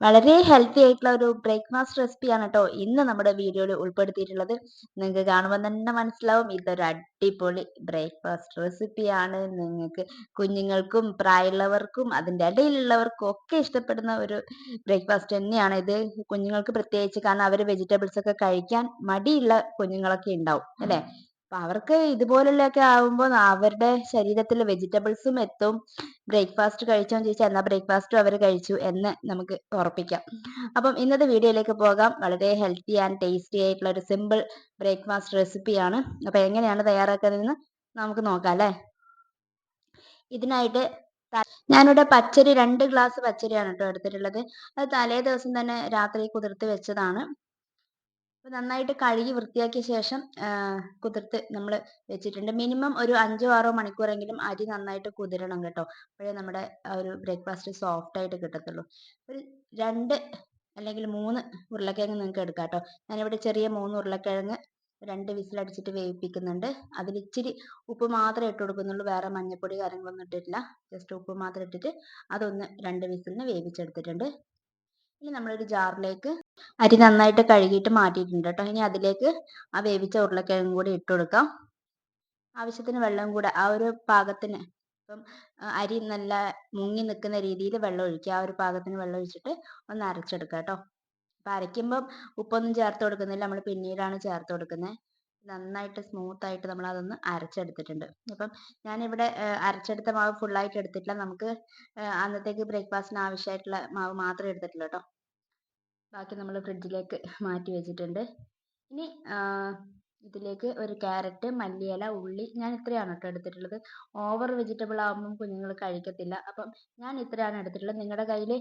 വളരെ ഹെൽത്തി ആയിട്ടുള്ള ഒരു ബ്രേക്ക്ഫാസ്റ്റ് റെസിപ്പിയാണ് കേട്ടോ ഇന്ന് നമ്മുടെ വീഡിയോയിൽ ഉൾപ്പെടുത്തിയിട്ടുള്ളത്. നിങ്ങൾക്ക് കാണുമ്പോൾ തന്നെ മനസ്സിലാവും ഇതൊരു അടിപൊളി ബ്രേക്ക്ഫാസ്റ്റ് റെസിപ്പിയാണ് നിങ്ങൾക്ക് കുഞ്ഞുങ്ങൾക്കും പ്രായമുള്ളവർക്കും അതിന്റെ ഇടയിലുള്ളവർക്കും ഒക്കെ ഇഷ്ടപ്പെടുന്ന ഒരു ബ്രേക്ക്ഫാസ്റ്റ് തന്നെയാണ് ഇത്. കുഞ്ഞുങ്ങൾക്ക് പ്രത്യേകിച്ച് കാരണം അവർ വെജിറ്റബിൾസ് ഒക്കെ കഴിക്കാൻ മടിയുള്ള കുഞ്ഞുങ്ങളൊക്കെ ഉണ്ടാവും അല്ലേ? അപ്പൊ അവർക്ക് ഇതുപോലുള്ളൊക്കെ ആവുമ്പോൾ അവരുടെ ശരീരത്തിൽ വെജിറ്റബിൾസും എത്തും. ബ്രേക്ക്ഫാസ്റ്റ് കഴിച്ചോന്ന് ചോദിച്ചാൽ എന്നാ ബ്രേക്ക്ഫാസ്റ്റും അവർ കഴിച്ചു എന്ന് നമുക്ക് ഉറപ്പിക്കാം. അപ്പം ഇന്നത്തെ വീഡിയോയിലേക്ക് പോകാം. വളരെ ഹെൽത്തി ആൻഡ് ടേസ്റ്റി ആയിട്ടുള്ള ഒരു സിമ്പിൾ ബ്രേക്ക്ഫാസ്റ്റ് റെസിപ്പിയാണ്. അപ്പൊ എങ്ങനെയാണ് തയ്യാറാക്കുന്നതെന്ന് നമുക്ക് നോക്കാം അല്ലേ? ഇതിനായിട്ട് ഞാനിവിടെ പച്ചരി രണ്ട് ഗ്ലാസ് പച്ചരിയാണ് കേട്ടോ എടുത്തിട്ടുള്ളത്. അത് തലേ ദിവസം തന്നെ രാത്രി കുതിർത്ത് വെച്ചതാണ്. അപ്പോൾ നന്നായിട്ട് കഴുകി വൃത്തിയാക്കിയ ശേഷം കുതിർത്ത് നമ്മൾ വെച്ചിട്ടുണ്ട്. മിനിമം ഒരു അഞ്ചോ ആറോ മണിക്കൂറെങ്കിലും അരി നന്നായിട്ട് കുതിരണം കേട്ടോ. അപ്പോഴേ നമ്മുടെ ഒരു ബ്രേക്ക്ഫാസ്റ്റ് സോഫ്റ്റ് ആയിട്ട് കിട്ടത്തുള്ളൂ. ഒരു രണ്ട് അല്ലെങ്കിൽ മൂന്ന് ഉരുളക്കിഴങ്ങ് നിങ്ങൾക്ക് എടുക്കാം കേട്ടോ. ഞാനിവിടെ ചെറിയ മൂന്ന് ഉരുളക്കിഴങ്ങ് രണ്ട് വിസിൽ അടിച്ചിട്ട് വേവിപ്പിക്കുന്നുണ്ട്. അതിൽ ഇച്ചിരി ഉപ്പ് മാത്രമേ ഇട്ട് കൊടുക്കുന്നുള്ളൂ. വേറെ മഞ്ഞൾപ്പൊടി കാര്യങ്ങളൊന്നും ഇട്ടിട്ടില്ല. ജസ്റ്റ് ഉപ്പ് മാത്രം ഇട്ടിട്ട് അതൊന്ന് രണ്ട് വിസിലിന് വേവിച്ചെടുത്തിട്ടുണ്ട്. ഇനി നമ്മളൊരു ജാറിലേക്ക് അരി നന്നായിട്ട് കഴുകിയിട്ട് മാറ്റിയിട്ടുണ്ട് കേട്ടോ. ഇനി അതിലേക്ക് ആ വേവിച്ച ഉരുളക്കിഴങ്ങും കൂടി ഇട്ട് കൊടുക്കാം. ആവശ്യത്തിന് വെള്ളം കൂടെ ആ ഒരു പാകത്തിന് ഇപ്പം അരി നല്ല മുങ്ങി നിൽക്കുന്ന രീതിയിൽ വെള്ളം ഒഴിക്കുക. ആ ഒരു പാകത്തിന് വെള്ളം ഒഴിച്ചിട്ട് ഒന്ന് അരച്ചെടുക്കുക കേട്ടോ. അപ്പം അരയ്ക്കുമ്പം ഉപ്പൊന്നും ചേർത്ത് കൊടുക്കുന്നില്ല. നമ്മൾ പിന്നീടാണ് ചേർത്ത് കൊടുക്കുന്നത്. നന്നായിട്ട് സ്മൂത്ത് ആയിട്ട് നമ്മൾ അതൊന്ന് അരച്ചെടുത്തിട്ടുണ്ട്. അപ്പം ഞാനിവിടെ അരച്ചെടുത്ത മാവ് ഫുള്ളായിട്ട് എടുത്തിട്ടില്ല. നമുക്ക് അന്നത്തേക്ക് ബ്രേക്ക്ഫാസ്റ്റിന് ആവശ്യമായിട്ടുള്ള മാവ് മാത്രമേ എടുത്തിട്ടുള്ളൂ കേട്ടോ. ബാക്കി നമ്മൾ ഫ്രിഡ്ജിലേക്ക് മാറ്റി വെച്ചിട്ടുണ്ട്. ഇനി ഇതിലേക്ക് ഒരു ക്യാരറ്റ് മല്ലിയില ഉള്ളി ഞാൻ ഇത്രയാണ് കേട്ടോ എടുത്തിട്ടുള്ളത്. ഓവർ വെജിറ്റബിൾ ആകുമ്പം കുഞ്ഞുങ്ങൾ കഴിക്കത്തില്ല. അപ്പം ഞാൻ ഇത്രയാണ് എടുത്തിട്ടുള്ളത്. നിങ്ങളുടെ കയ്യിൽ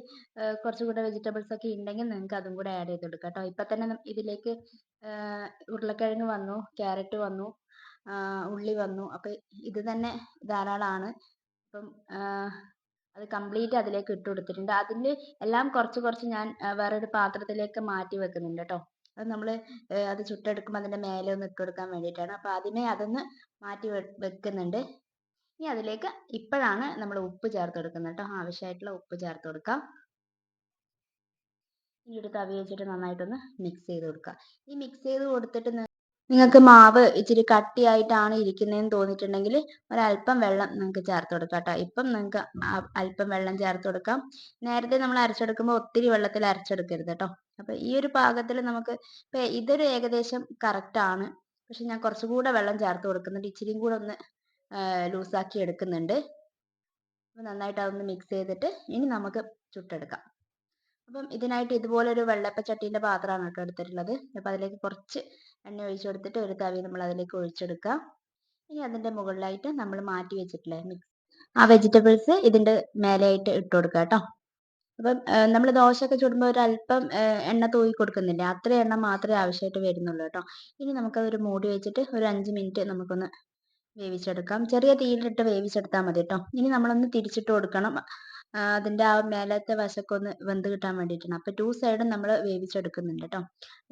കുറച്ചുകൂടെ വെജിറ്റബിൾസ് ഒക്കെ ഉണ്ടെങ്കിൽ നിങ്ങൾക്ക് അതും കൂടെ ആഡ് ചെയ്ത് കൊടുക്കാം കേട്ടോ. ഇപ്പം തന്നെ ഇതിലേക്ക് ഉരുളക്കിഴങ്ങ് വന്നു ക്യാരറ്റ് വന്നു ഉള്ളി വന്നു. അപ്പം ഇത് തന്നെ ധാരാളമാണ് അപ്പം കംപ്ലീറ്റ് അതിലേക്ക് ഇട്ട് കൊടുത്തിട്ടുണ്ട്. അതിൽ എല്ലാം കുറച്ച് കുറച്ച് ഞാൻ വേറൊരു പാത്രത്തിലേക്ക് മാറ്റി വെക്കുന്നുണ്ട് കേട്ടോ അത് നമ്മൾ അത് ചുട്ടെടുക്കുമ്പോൾ അതിന്റെ മേലെ ഒന്ന് ഇട്ട് കൊടുക്കാൻ വേണ്ടിയിട്ടാണ്. അപ്പോൾ അതിനെ അതൊന്ന് മാറ്റി വെക്കുന്നുണ്ട്. ഇനി അതിലേക്ക് ഇപ്പോഴാണ് നമ്മൾ ഉപ്പ് ചേർത്ത് കൊടുക്കുന്നത് കേട്ടോ ആവശ്യമായിട്ടുള്ള ഉപ്പ് ചേർത്ത് കൊടുക്കാം. ഇനി ഒരു തവി വെച്ചിട്ട് നന്നായിട്ടൊന്ന് മിക്സ് ചെയ്ത് കൊടുക്കുക ഈ മിക്സ് ചെയ്ത് കൊടുത്തിട്ട് നിങ്ങൾക്ക് മാവ് ഇച്ചിരി കട്ടിയായിട്ടാണ് ഇരിക്കുന്നതെന്ന് തോന്നിയിട്ടുണ്ടെങ്കിൽ ഒരല്പം വെള്ളം നിങ്ങൾക്ക് ചേർത്ത് കൊടുക്കാം കേട്ടോ. ഇപ്പം നിങ്ങൾക്ക് അല്പം വെള്ളം ചേർത്ത് കൊടുക്കാം. നേരത്തെ നമ്മൾ അരച്ചെടുക്കുമ്പോൾ ഒത്തിരി വെള്ളത്തിൽ അരച്ചെടുക്കരുത് കേട്ടോ. അപ്പൊ ഈ ഒരു പാകത്തിൽ നമുക്ക് ഇപ്പൊ ഇതൊരു ഏകദേശം കറക്റ്റ് ആണ്. പക്ഷെ ഞാൻ കുറച്ചുകൂടെ വെള്ളം ചേർത്ത് കൊടുക്കുന്നുണ്ട്. ഇച്ചിരിയും കൂടെ ഒന്ന് ലൂസാക്കി എടുക്കുന്നുണ്ട്. നന്നായിട്ട് അതൊന്ന് മിക്സ് ചെയ്തിട്ട് ഇനി നമുക്ക് ചുട്ടെടുക്കാം. അപ്പം ഇതിനായിട്ട് ഇതുപോലൊരു വെള്ളപ്പച്ചട്ടിന്റെ പാത്രമാണ് കേട്ടോ എടുത്തിട്ടുള്ളത്. അപ്പോൾ അതിലേക്ക് കുറച്ച് എണ്ണ ഒഴിച്ച് കൊടുത്തിട്ട് ഒരു തവി നമ്മൾ അതിലേക്ക് ഒഴിച്ചെടുക്കുക. ഇനി അതിന്റെ മുകളിലായിട്ട് നമ്മൾ മാറ്റി വെച്ചിട്ടില്ലേ? മിക്സ് ആ വെജിറ്റബിൾസ് ഇതിന്റെ മേലെയായിട്ട് ഇട്ട് കൊടുക്കുക കേട്ടോ. അപ്പം നമ്മൾ ദോശയൊക്കെ ചുടുമ്പോൾ ഒരു അല്പം എണ്ണ തൂവി കൊടുക്കുന്നില്ലേ? അത്ര എണ്ണ മാത്രമേ ആവശ്യമായിട്ട് വരുന്നുള്ളൂ കേട്ടോ. ഇനി നമുക്കതൊരു മൂടി വെച്ചിട്ട് ഒരു അഞ്ച് മിനിറ്റ് നമുക്കൊന്ന് വേവിച്ചെടുക്കാം. ചെറിയ തീയിലിട്ട് വേവിച്ചെടുത്താൽ മതി കേട്ടോ. ഇനി നമ്മളൊന്ന് തിരിച്ചിട്ട് കൊടുക്കണം. അതിന്റെ ആ മേലത്തെ വശമൊക്കെ ഒന്ന് വെന്ത് കിട്ടാൻ വേണ്ടിയിട്ടാണ്. അപ്പോൾ ടു സൈഡും നമ്മൾ വേവിച്ചെടുക്കുന്നുണ്ട് കേട്ടോ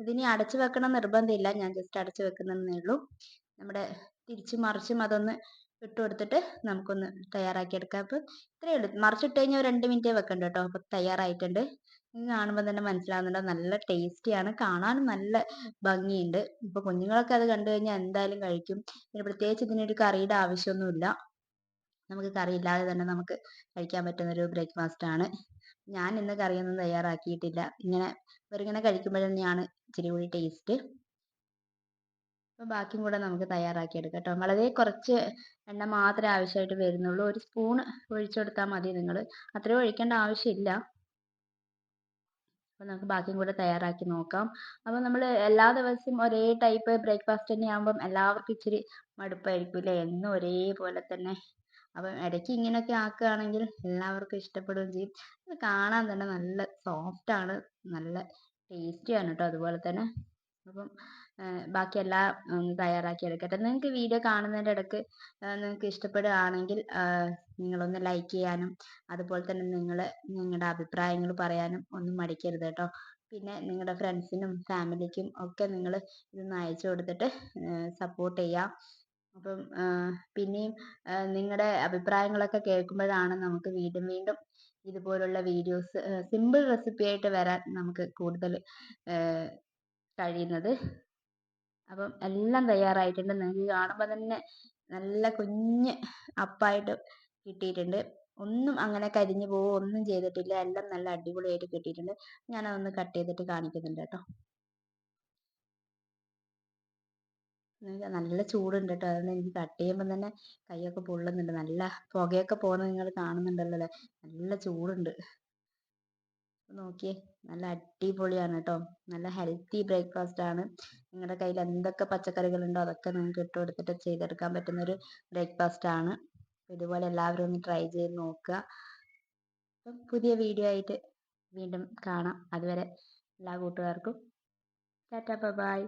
ഇതിനി അടച്ചു വെക്കണം നിർബന്ധമില്ല. ഞാൻ ജസ്റ്റ് അടച്ചു വെക്കുന്നേ ഉള്ളൂ. നമ്മുടെ തിരിച്ചും മറിച്ചും അതൊന്ന് ഇട്ട് കൊടുത്തിട്ട് നമുക്കൊന്ന് തയ്യാറാക്കി എടുക്കാം. അപ്പോൾ ഇത്രയേ ഉള്ളൂ. മറിച്ചിട്ട് കഴിഞ്ഞാൽ ഒരു രണ്ട് മിനിറ്റേ വെക്കണ്ട കേട്ടോ അപ്പോൾ തയ്യാറായിട്ടുണ്ട്. കാണുമ്പോൾ തന്നെ മനസ്സിലാവുന്നുണ്ട്. നല്ല ടേസ്റ്റിയാണ് കാണാനും നല്ല ഭംഗിയുണ്ട്. ഇപ്പോൾ കുഞ്ഞുങ്ങളൊക്കെ അത് കണ്ടു കഴിഞ്ഞാൽ എന്തായാലും കഴിക്കും. പിന്നെ പ്രത്യേകിച്ച് ഇതിനൊരു കറിയുടെ ആവശ്യമൊന്നുമില്ല. നമുക്ക് കറി ഇല്ലാതെ തന്നെ നമുക്ക് കഴിക്കാൻ പറ്റുന്ന ഒരു ബ്രേക്ക്ഫാസ്റ്റ് ആണ്. ഞാൻ ഇന്ന് കറിയൊന്നും തയ്യാറാക്കിയിട്ടില്ല. ഇങ്ങനെ വെറുങ്ങനെ കഴിക്കുമ്പോൾ തന്നെയാണ് ഇച്ചിരി കൂടി ടേസ്റ്റ് അപ്പോൾ ബാക്കിയും കൂടെ നമുക്ക് തയ്യാറാക്കിയെടുക്കാം കേട്ടോ. വളരെ കുറച്ച് എണ്ണ മാത്രമേ ആവശ്യമായിട്ട് വരുന്നുള്ളൂ. ഒരു സ്പൂൺ ഒഴിച്ചു കൊടുത്താൽ മതി നിങ്ങൾ. അത്രയും ഒഴിക്കേണ്ട ആവശ്യമില്ല. അപ്പോൾ നമുക്ക് ബാക്കിയും കൂടെ തയ്യാറാക്കി നോക്കാം. അപ്പോൾ നമ്മൾ എല്ലാ ദിവസവും ഒരേ ടൈപ്പ് ബ്രേക്ക്ഫാസ്റ്റ് തന്നെ ആകുമ്പം എല്ലാവർക്കും ഇച്ചിരി മടുപ്പായിരിക്കും അല്ലേ? എന്നും ഒരേപോലെ തന്നെ അപ്പം ഇടയ്ക്ക് ഇങ്ങനെയൊക്കെ ആക്കുകയാണെങ്കിൽ എല്ലാവർക്കും ഇഷ്ടപ്പെടുകയും ചെയ്യും. ഇത് കാണാൻ തന്നെ നല്ല സോഫ്റ്റ് ആണ്. നല്ല ടേസ്റ്റിയാണ് കേട്ടോ അതുപോലെ തന്നെ. അപ്പം ബാക്കി എല്ലാം ഒന്ന് തയ്യാറാക്കി എടുക്കട്ടെ. നിങ്ങൾക്ക് വീഡിയോ കാണുന്നതിന്റെ ഇടയ്ക്ക് നിങ്ങൾക്ക് ഇഷ്ടപ്പെടുകയാണെങ്കിൽ നിങ്ങളൊന്ന് ലൈക്ക് ചെയ്യാനും അതുപോലെ തന്നെ നിങ്ങൾ നിങ്ങളുടെ അഭിപ്രായങ്ങൾ പറയാനും ഒന്നും മടിക്കരുത് കേട്ടോ. പിന്നെ നിങ്ങളുടെ ഫ്രണ്ട്സിനും ഫാമിലിക്കും ഒക്കെ നിങ്ങൾ ഇതൊന്ന് അയച്ചു കൊടുത്തിട്ട് സപ്പോർട്ട് ചെയ്യുക അപ്പം പിന്നെയും നിങ്ങളുടെ അഭിപ്രായങ്ങളൊക്കെ കേൾക്കുമ്പോഴാണ് നമുക്ക് വീണ്ടും വീണ്ടും ഇതുപോലുള്ള വീഡിയോസ് സിമ്പിൾ റെസിപ്പി ആയിട്ട് വരാൻ നമുക്ക് കൂടുതൽ കഴിയുന്നത്. അപ്പം എല്ലാം തയ്യാറായിട്ടുണ്ട്. നിങ്ങൾക്ക് കാണുമ്പോൾ തന്നെ നല്ല കുഞ്ഞ് അപ്പായിട്ട് കിട്ടിയിട്ടുണ്ട്. ഒന്നും അങ്ങനെ കരിഞ്ഞു പോവുകയോ ഒന്നും ചെയ്തിട്ടില്ല. എല്ലാം നല്ല അടിപൊളിയായിട്ട് കിട്ടിയിട്ടുണ്ട്. ഞാനതൊന്ന് കട്ട് ചെയ്തിട്ട് കാണിക്കുന്നുണ്ട് കേട്ടോ. നല്ല ചൂടുണ്ട് കേട്ടോ അതുകൊണ്ട് എനിക്ക് കട്ട് ചെയ്യുമ്പോൾ തന്നെ കൈയൊക്കെ പൊള്ളുന്നുണ്ട്. നല്ല പുകയൊക്കെ പോകുന്നത് നിങ്ങൾ കാണുന്നുണ്ടല്ലോ. നല്ല ചൂടുണ്ട്. നോക്കിയേ നല്ല അടിപൊളിയാണ് കേട്ടോ നല്ല ഹെൽത്തി ബ്രേക്ക്ഫാസ്റ്റ് ആണ്. നിങ്ങളുടെ കയ്യിൽ എന്തൊക്കെ പച്ചക്കറികളുണ്ടോ അതൊക്കെ നിങ്ങൾക്ക് ഇട്ട് കൊടുത്തിട്ട് ചെയ്തെടുക്കാൻ പറ്റുന്ന ഒരു ബ്രേക്ക്ഫാസ്റ്റ് ആണ്. ഇതുപോലെ എല്ലാവരും ഒന്ന് ട്രൈ ചെയ്ത് നോക്കുക. അപ്പം പുതിയ വീഡിയോ ആയിട്ട് വീണ്ടും കാണാം. അതുവരെ എല്ലാ കൂട്ടുകാർക്കും ടാറ്റാ ബൈ.